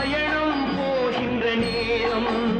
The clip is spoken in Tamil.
பயணம் போகின்ற நேரம்.